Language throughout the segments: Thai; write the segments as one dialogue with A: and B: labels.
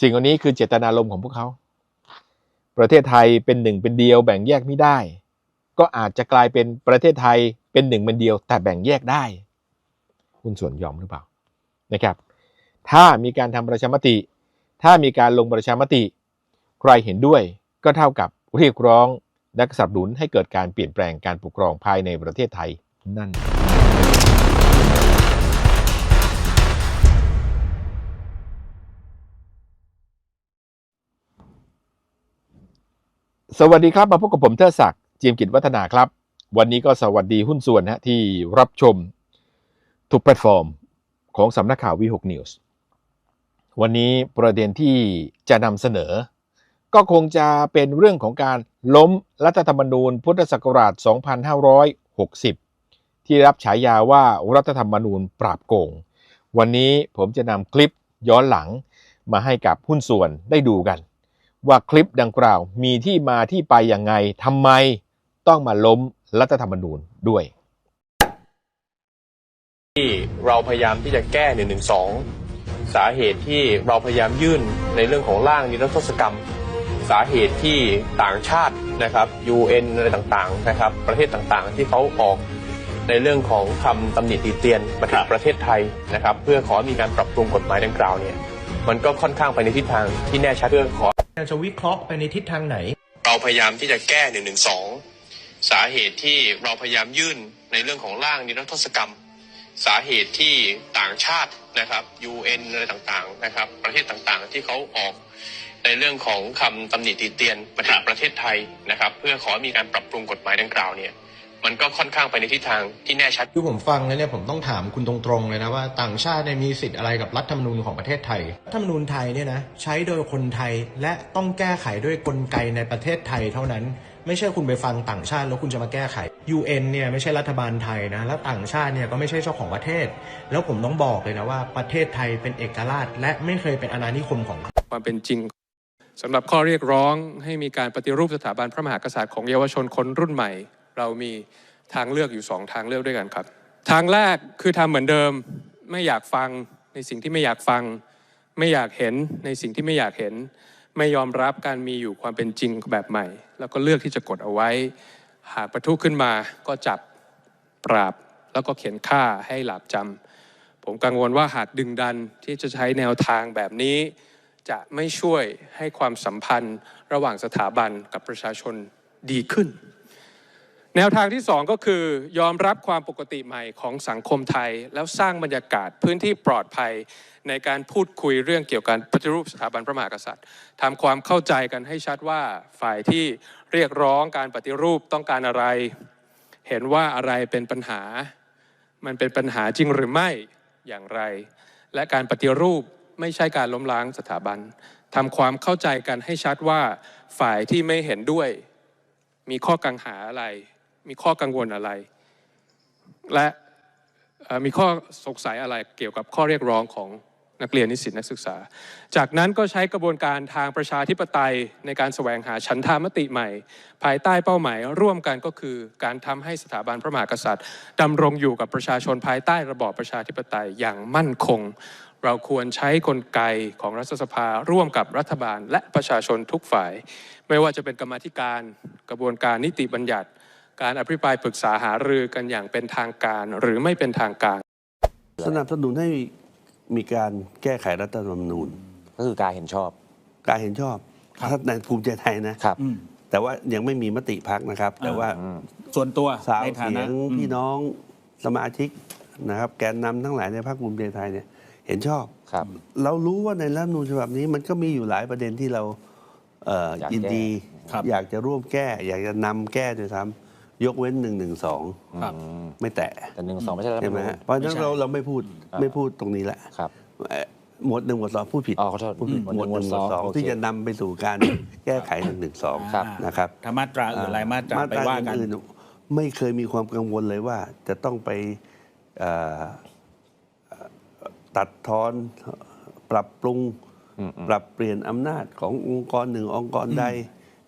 A: สิ่งเหล่านี้คือเจตนารมณ์ของพวกเขา ประเทศไทยเป็นหนึ่งเป็นเดียวแบ่งแยกไม่ได้ ก็อาจจะกลายเป็นประเทศไทยเป็นหนึ่งเป็นเดียว แต่แบ่งแยกได้หุ้นส่วนยอมหรือเปล่านะครับ ถ้ามีการทำประชามติ ถ้ามีการลงประชามติ ใครเห็นด้วยก็เท่ากับเรียกร้องและสนับสนุนให้เกิดการเปลี่ยนแปลงการปกครองภายในประเทศไทยนั่น สวัสดีครับมาพบกับผมเทอศักดิ์จีมกิจวัฒนาครับ วันนี้ก็สวัสดีหุ้นส่วนนะที่รับชมทุกแพลตฟอร์มของสำนักข่าววีหกนิวส์วันนี้ประเด็นที่จะนำเสนอ ก็คงจะเป็นเรื่องของการล้มรัฐธรรมนูญพุทธศักราช 2560 ที่รับฉายาว่ารัฐธรรมนูญปราบโกง วันนี้ผมจะนำคลิปย้อนหลังมาให้กับหุ้นส่วนได้ดูกัน ว่าคลิปดังกล่าวมีที่มาที่ไปยังไงทำไมต้องมาล้มรัฐธรรมนูญด้วย
B: ที่เราพยายามที่จะแก้1นึสาเหตุที่เราพยายามยื่นในเรื่องของร่างนิรโทษกรรม สาเหตุที่ต่างชาตินะครับ UN อะไรต่างๆนะครับ ประเทศต่างๆ ที่เขาออกในเรื่องของคำตำหนิติเตียนมาถึงประเทศไทยนะครับ เพื่อขอมีการปรับปรุงกฎหมายดังกล่าวเนี่ยมันก็ค่อนข้างไปในทิศทางที่แน่ชัดเพื่อขอ
C: จะวิเคราะห์ไปในทิศทางไหน
B: เราพยายามที่จะแก้1นึสาเหตุที่เราพยายามยื่นในเรื่องของร่างนิรโทษกรรม สาเหตุที่ต่างชาตินะครับ UN อะไรต่างๆนะครับ ประเทศต่างๆที่เขาออกในเรื่องของคำตำหนิติเตียนมาถึงประเทศไทยนะครับ เพื่อขอมีการปรับปรุงกฎหมายดังกล่าวเนี่ย มันก็ค่อนข้างไปในทิศทางที่แน่ชัด
C: คือผมฟังแล้วเนี่ยผมต้องถามคุณตรงๆเลยนะว่าต่างชาติเนี่ยมีสิทธิ์อะไรกับรัฐธรรมนูญของประเทศไทย รัฐธรรมนูญไทยเนี่ยนะใช้โดยคนไทยและต้องแก้ไขด้วยกลไกในประเทศไทยเท่านั้น ไม่ใช่คุณไปฟังต่างชาติแล้วคุณจะมาแก้ไข UN เนี่ยไม่ใช่รัฐบาลไทยนะแล้วต่างชาติเนี่ยก็ไม่ใช่เจ้าของประเทศ แล้วผมต้องบอกเลยนะว่าประเทศไทยเป็นเอกราช และไม่เคยเป็นอาณานิคมของ
D: ความเป็นจริงสำหรับข้อเรียกร้องให้มีการปฏิรูปสถาบันพระมหากษัตริย์ของเยาวชนคนรุ่นใหม่ เรามีทางเลือกอยู่สองทางเลือกด้วยกันครับ ทางแรกคือทำเหมือนเดิมไม่อยากฟังในสิ่งที่ไม่อยากฟัง ไม่อยากเห็นในสิ่งที่ไม่อยากเห็น ไม่ยอมรับการมีอยู่ความเป็นจริงแบบใหม่ แล้วก็เลือกที่จะกดเอาไว้ หากประทุขึ้นมาก็จับปราบแล้วก็เขียนฆ่าให้หลาบจำผมกังวลว่าหากดึงดันที่จะใช้แนวทางแบบนี้ จะไม่ช่วยให้ความสัมพันธ์ระหว่างสถาบันกับประชาชนดีขึ้น แนวทางที่สองก็คือยอมรับความปกติใหม่ของสังคมไทย แล้วสร้างบรรยากาศพื้นที่ปลอดภัยในการพูดคุยเรื่องเกี่ยวกับปฏิรูปสถาบันพระมหากษัตริย์ทำความเข้าใจกันให้ชัดว่าฝ่ายที่เรียกร้องการปฏิรูปต้องการอะไร เห็นว่าอะไรเป็นปัญหา มันเป็นปัญหาจริงหรือไม่อย่างไร และการปฏิรูปไม่ใช่การล้มล้างสถาบันทำความเข้าใจกันให้ชัดว่าฝ่ายที่ไม่เห็นด้วย มีข้อกังหาอะไร มีข้อกังวลอะไร และมีข้อสงสัยอะไรเกี่ยวกับข้อเรียกร้องของนักเรียนนิสิตนักศึกษา จากนั้นก็ใช้กระบวนการทางประชาธิปไตยในการแสวงหาฉันทามติใหม่ ภายใต้เป้าหมาย ร่วมกันก็คือการทำให้สถาบันพระมหากษัตริย์ดำรงอยู่กับประชาชนภายใต้ระบอบประชาธิปไตยอย่างมั่นคง เราควรใช้กลไกของรัฐสภา ร่วมกับรัฐบาลและประชาชนทุกฝ่าย ไม่ว่าจะเป็นกรรมธิการ กระบวนการนิติบัญญัติ การอภิปรายปรึกษาหารือกันอย่างเป็นทางการหรือไม่เป็นทางการ
E: สนับสนุนให้มีการแก้ไขรัฐธรรมนูญ
F: ก็คือการเห็นชอบ
E: การเห็นชอบถ้าในภูมิใจไทยนะ
F: ครับ
E: แต่ว่ายังไม่มีมติพักนะครับ แต่ว่า
G: ส่วนตัว
E: สาว
G: ในฐา
E: เสี
G: นะ
E: ยงพี่น้องสมาชิกนะครับ แกนนำทั้งหลายในพรรคภูมิใจไทยเนี่ยเห็นชอบ
F: ครับ
E: เรารู้ว่าในรัฐธรรมนูญฉบับนี้มันก็มีอยู่หลายประเด็นที่เราเอ่อ
F: อยาก
E: ยินดี
G: ครับ
E: อยากจะร่วมแก้ อยากจะนำแก้ด้วยซ้ำ ยกเว้นหนึ่งหนึ่งสอง
G: ครับ
E: ไม่แตะ
F: แต่หนึ่งสองไม่ใช่รัฐธร
E: ใช่
F: รม
E: ไหม
F: นูญ
E: ฮะเพราะฉะนั้น
G: ไม่ใช่
E: เราเราไม่พูด
F: อ่า
E: ไม่พูดตรงนี้แหละ
F: ครับ
E: เอ่อหมวดหนึ่งหมวดสองพูดผิด
F: อ๋อขอโทษ
E: พูดผิด
F: อืม
E: หมวดหนึ่งหมวดสอง
F: โอเค
E: ที่จะนำไปสู่การ แก้ไขหนึ่งหนึ่งสอง
F: ครับ
E: นะครับ
G: ถ้ามาตราอื่นรายมาตราไปว่ากัน
E: อื่นๆไม่เคยมีความกังวลเลยว่า จะต้องไปเอ่อเอ่อตัดทอนปรับปรุง
F: อืมอืม
E: ปรับเปลี่ยนอำนาจขององค์กรหนึ่งองค์กรใด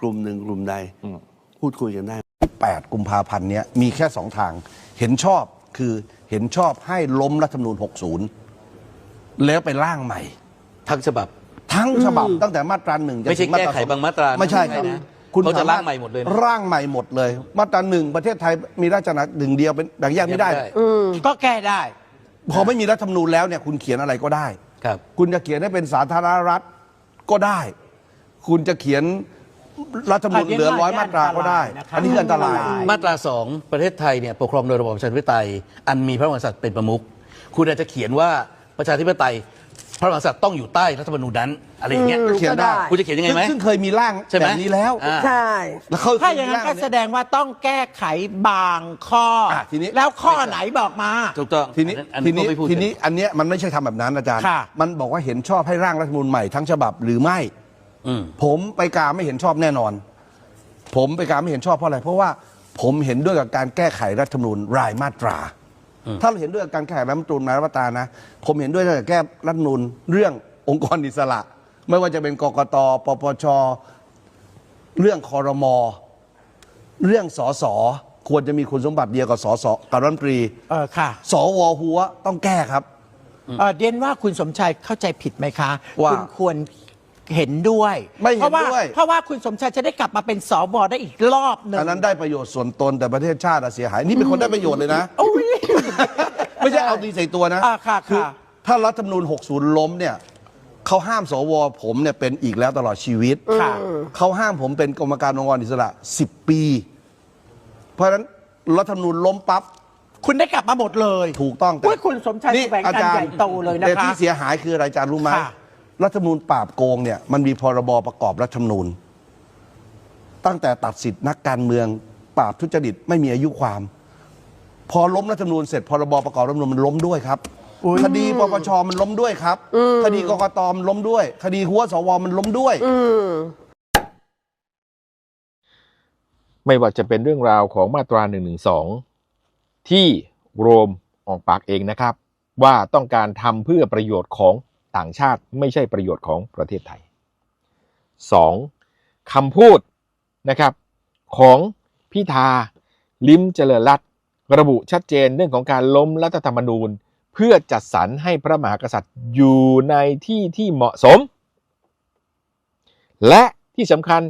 E: กลุ่มหนึ่งกลุ่มใด
F: อืม
E: พูดคุยกันได้
H: 8 กุมภาพันธ์เนี้ยมีแค่สองทาง เห็นชอบคือเห็นชอบให้ล้มรัฐธรรมนูญ 60 แล้วไปร่างใหม่
I: ทั้งฉบับ
H: ทั้งฉบับตั้งแต่มาตราหนึ่งจน
E: ไม่ใช่
H: ถึมา
E: แก้
H: ตรา
E: ไข
H: สอง
E: บางมาตรานะ
H: ไม่ใช่ครับ
E: นะ
H: คุณ
E: เขาจะ
H: สม
E: ร่างใหม่หมดเลยนะ
H: ร่างใหม่หมดเลย มาตราหนึ่งประเทศไทยมีราชอาณาจักรหนึ่งเดียวเป็นแบ่งแยกไม่ได้
I: ก็แก้ได้
H: พอไม่มีรัฐธรรมนูญแล้วเนี่ยคุณเขียนอะไรก็ได้
E: ครับ
H: คุณจะเขียนให้เป็นสาธารณรัฐก็ได้ คุณจะเขียน รัฐธรรมนูญเหลือร้อยมาตราก็ได้ อันนี้คืออันตราย
E: มาตราสองประเทศไทยเนี่ยปกครองโดยระบอบประชาธิปไตย อันมีพระมหากษัตริย์เป็นประมุขคุณอาจจะเขียนว่าประชาธิปไตย พระมหากษัตริย์ต้องอยู่ใต้รัฐธรรมนูญนั้นอะไรอย่างเงี้ย
H: เขียนได้
E: คุณจะเขียนยังไงไหม
H: ซึ่ซึ่งเคยมีร่าง
E: ใช่ไหม
H: แบบนี้แล้ว
E: อ่า
I: ใช่
H: แล้วเขา
I: ถ้าอย่างนั้นก็แสดงว่าต้องแก้ไขบางข้ออะ
H: ทีนี้
I: แล้วข้อไหนบอกมา
E: ถูกต้อง
H: ทีนี้
E: อัน
H: ที
E: นี้
H: นี้
E: ก็ไม่พูด
H: ทีนี้อันเนี้ยมันไม่ใช่ทำแบบนั้นอาจารย์
I: ค่ะ
H: มันบอกว่าเห็นชอบให้ร่างรัฐธรรมนูญใหม่ทั้งฉบับหรือไม่
E: อืม
H: ผมไปกาไม่เห็นชอบแน่นอน ผมไปกาไม่เห็นชอบเพราะอะไร เพราะว่าผมเห็นด้วยกับการแก้ไขรัฐธรรมนูญรายมาตรา ถ้าเราเห็นด้วยกับการแก้ไขรัฐธรรมนูญรายมาตรานะ ผมเห็นด้วยกับแก้รัฐธรรมนูญเรื่ององค์กรอิสระ ไม่ว่าจะเป็นกกตปปชเรื่องคอรมอเรื่องสสควรจะมีคุณสมบัติเดียวกับสสกับรัฐมนตรี
I: เออค่ะ
H: สวหัวต้องแก้ครับ
I: เออเดียนว่าคุณสมชายเข้าใจผิดไหมคะ
H: ว่า
I: คุณควร เห็นด้วย
H: ไม่เห็น
I: เพราะว่า
H: ด้วย
I: เพราะว่าคุณสมชายจะได้กลับมาเป็นสวได้อีกรอบหนึ่ง
H: อันนั้นได้ประโยชน์ส่วนตนแต่ประเทศชาติอะเสียหาย นี่เป็นคนได้ประโยชน์เลยนะ
I: โอ้ย
H: ไม่ใช่เอาตีใส่ตัวนะ
I: อ่าค่ะ
H: อ
I: ค่ะ
H: ถ้ารัฐธรรมนูญ 60 ล้มเนี่ยเขาห้ามสวผมเนี่ยเป็นอีกแล้วตลอดชีวิต
I: ค่ะ
H: เขาห้ามผมเป็นกรรมการองค์กรอิสระ 10 ปี เพราะฉะนั้นรัฐธรรมนูญล้มปั๊บ
I: คุณได้กลับมาหมดเลย
H: ถูกต้อง
I: อุ๊ยคุณสมชายแสวงการใหญ่โตเลยนะคะ
H: แต่ที่เสียหายคืออะไรอาจารย์รู้ไหม
I: ค่ะ
H: รัฐธรรมนูญปราบโกงเนี่ยมันมีพรบประกอบรัฐธรรมนูญ ตั้งแต่ตัดสิทธินักการเมืองปราบทุจริตไม่มีอายุความ พอล้มรัฐธรรมนูญเสร็จพรบประกอบรัฐธรรมนูญมันล้มด้วยครับคดีปปชมันล้มด้วยครับ คดีกกตมันล้มด้วย คดีหัวสวมันล้มด้วย
A: ไม่ว่าจะเป็นเรื่องราวของมาตรา1นึที่โรมออกปากเองนะครับ ว่าต้องการทำเพื่อประโยชน์ของ ต่างชาติไม่ใช่ประโยชน์ของประเทศไทย 2. คำพูดนะครับของพิธาลิมเจริญรัตระบุชัดเจนเรื่องของการล้มรัฐธรรมนูญ เพื่อจัดสรรให้พระมหากษัตริย์อยู่ในที่ที่เหมาะสม และที่สำคัญ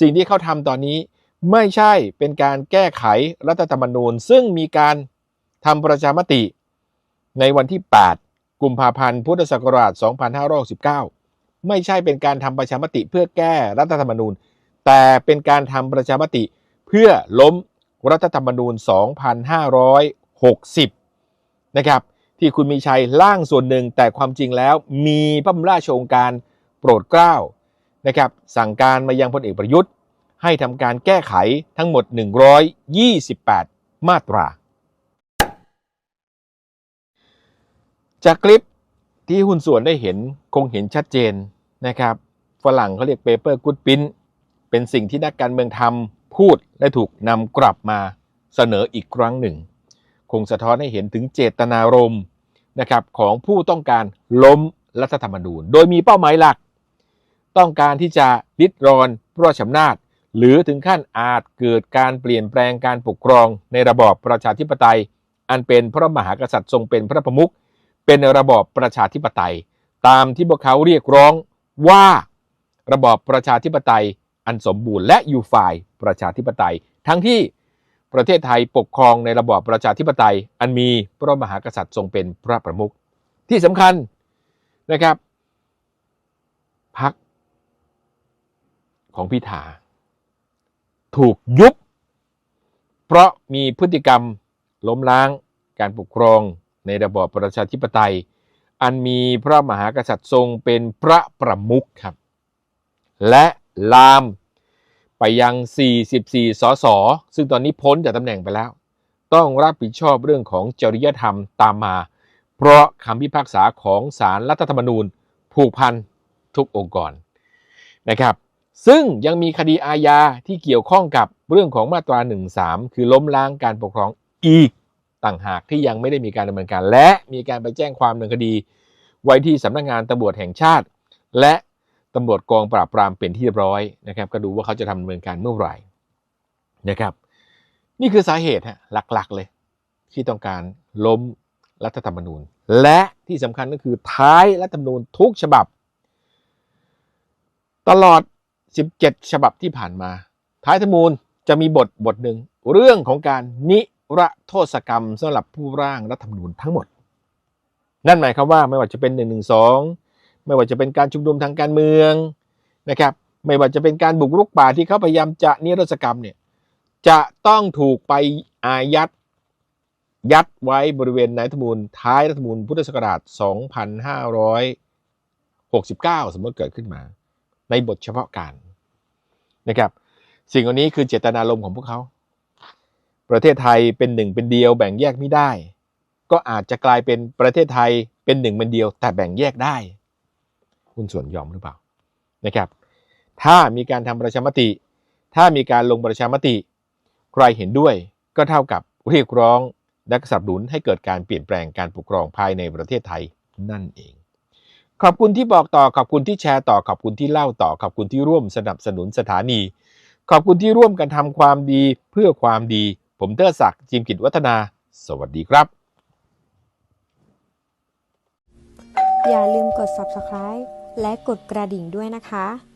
A: สิ่งที่เขาทำตอนนี้ไม่ใช่เป็นการแก้ไขรัฐธรรมนูญ ซึ่งมีการทำประชามติในวันที่ 8 กุมภาพันธ์ พุทธศักราช 2569 ไม่ใช่เป็นการทำประชามติเพื่อแก้รัฐธรรมนูญ แต่เป็นการทำประชามติเพื่อล้มรัฐธรรมนูญ 2560 นะครับ ที่คุณมีชัยร่างส่วนหนึ่งแต่ความจริงแล้วมีพระบรมราชโองการโปรดเกล้านะครับสั่งการมายังพลเอกประยุทธ์ ให้ทำการแก้ไขทั้งหมด 128 มาตรา จากคลิปที่หุ้นส่วนได้เห็นคงเห็นชัดเจนนะครับ ฝรั่งเขาเรียก paper good print เป็นสิ่งที่นักการเมืองทำพูดและถูกนำกลับมาเสนออีกครั้งหนึ่ง คงสะท้อนให้เห็นถึงเจตนารมณ์นะครับของผู้ต้องการล้มรัฐธรรมนูญ โดยมีเป้าหมายหลัก ต้องการที่จะริดรอนพระราชอำนาจ หรือถึงขั้นอาจเกิดการเปลี่ยนแปลงการปกครองในระบอบประชาธิปไตย อันเป็นพระมหากษัตริย์ทรงเป็นพระประมุข เป็นระบอบประชาธิปไตย ตามที่พวกเขาเรียกร้องว่าระบอบประชาธิปไตยอันสมบูรณ์และอยู่ฝ่ายประชาธิปไตย ทั้งที่ประเทศไทยปกครองในระบอบประชาธิปไตย อันมีพระมหากษัตริย์ทรงเป็นพระประมุขที่สำคัญนะครับพักของพิธาถูกยุบ เพราะมีพฤติกรรมล้มล้างการปกครอง ในระบอบประชาธิปไตย อันมีพระมหากษัตริย์ทรงเป็นพระประมุขครับ และลามไปยัง 44 สส ซึ่งตอนนี้พ้นจากตำแหน่งไปแล้ว ต้องรับผิดชอบเรื่องของจริยธรรมตามมา เพราะคำพิพากษาของศาลรัฐธรรมนูญ ผูกพันทุกองค์กรนะครับ ซึ่งยังมีคดีอาญาที่เกี่ยวข้องกับเรื่องของมาตรา 13 คือล้มล้างการปกครองอีก ต่างหากที่ยังไม่ได้มีการดำเนินการ และมีการไปแจ้งความดำเนินคดี ไว้ที่สำนักงานตำรวจแห่งชาติ และตำรวจกองปราบปรามเป็นที่เรียบร้อยนะครับ ก็ดูว่าเขาจะทำดำเนินการเมื่อไหร่นะครับ นี่คือสาเหตุฮะหลักๆเลย ที่ต้องการล้มรัฐธรรมนูญ และที่สำคัญก็คือท้ายรัฐธรรมนูญทุกฉบับ ตลอด 17 ฉบับที่ผ่านมา ท้ายธรรมนูญจะมีบทบทหนึ่งเรื่องของการนิ ระโทษกรรมสำหรับผู้ร่างรัฐธรรมนูญทั้งหมด นั่นหมายความว่าไม่ว่าจะเป็น1 1 2ไม่ว่าจะเป็นการชุมนุมทางการเมืองนะครับ ไม่ว่าจะเป็นการบุกรุกป่าที่เขาพยายามจะนิรโทษกรรมเนี่ยจะต้องถูกไปอายัดยัดไว้บริเวณในรัฐธรรมนูญท้ายรัฐธรรมนูญพุทธศักราช 2569 สมมติเกิดขึ้นมา ในบทเฉพาะการนะครับ สิ่งเหล่านี้คือเจตนารมณ์ของพวกเขา ประเทศไทยเป็นหนึ่งเป็นเดียวแบ่งแยกไม่ได้ ก็อาจจะกลายเป็นประเทศไทยเป็นหนึ่งเป็นเดียว แต่แบ่งแยกได้คุณส่วนยอมหรือเปล่านะครับ ถ้ามีการทำประชามติ ถ้ามีการลงประชามติ ใครเห็นด้วยก็เท่ากับเรียกร้องและสนับสนุนให้เกิดการเปลี่ยนแปลงการปกครองภายในประเทศไทยนั่นเอง ขอบคุณที่บอกต่อขอบคุณที่แชร์ต่อขอบคุณที่เล่าต่อขอบคุณที่ร่วมสนับสนุนสถานี ขอบคุณที่ร่วมกันทำความดีเพื่อความดี ผมเตอร์ศักดิ์จิมกิจวัฒนา สวัสดีครับ
J: อย่าลืมกด subscribe และกดกระดิ่งด้วยนะคะ